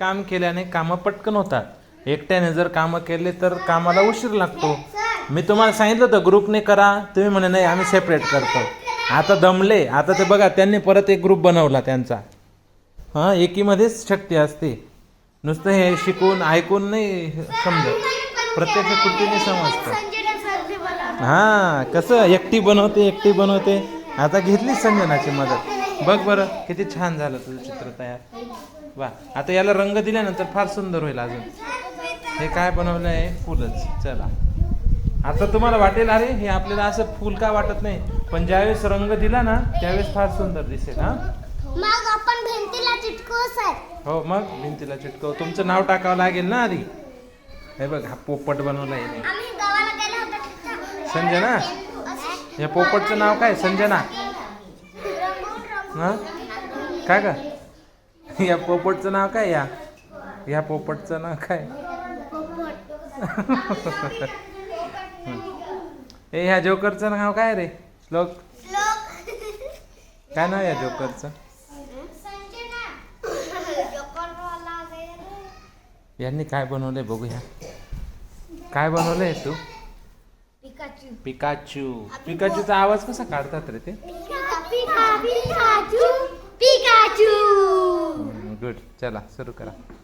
काम केल्याने कामं पटकन होतात. एकट्याने जर कामं केले तर कामाला उशीर लागतो. मी तुम्हाला सांगितलं होतं ग्रुपने करा. तुम्ही म्हणे नाही आम्ही सेपरेट करतो. आता दमले. आता ते बघा त्यांनी परत एक ग्रुप बनवला त्यांचा. हां एकीमध्येच शक्ती असते. नुसतं हे शिकून ऐकून नाही समजत. प्रत्यक्ष कृतीने समजतं. हां कसं एकटी बनवते एकटी बनवते. आता घेतली संजनाची मदत. बघ बरं किती छान झालं तुझं चित्र तयार. वा आता याला रंग दिल्यानंतर फार सुंदर होईल अजून. हे काय बनवलं आहे? फुलच. चला. आता तुम्हाला वाटेल अरे हे आपल्याला असं फुल का वाटत नाही? पण ज्यावेळेस रंग दिला ना त्यावेळेस फार सुंदर दिसेल हा? मग आपण भिंतीला चिटकवूच आहे हो मग भिंतीला चिटकव. तुमचं नाव टाकावं लागेल ना आधी? हे बघ हा पोपट बनवला आहे. संजना? या पोपटचं नाव काय? संजना? हा? काय का? या पोपटचं नाव काय या? या पोपटचं नाव काय? ए ह्या जोकरचं नाव काय रे? श्लोक? लोक काय नाव या जोकरचं. यांनी काय बनवलंय बघूया काय बनवलंय तू? पिकाचू. पिकाचू. पिकाचूचा आवाज कसा काढतात रे ते पिका पिका पिकाचू पिकाचू गुड चला सुरू करा.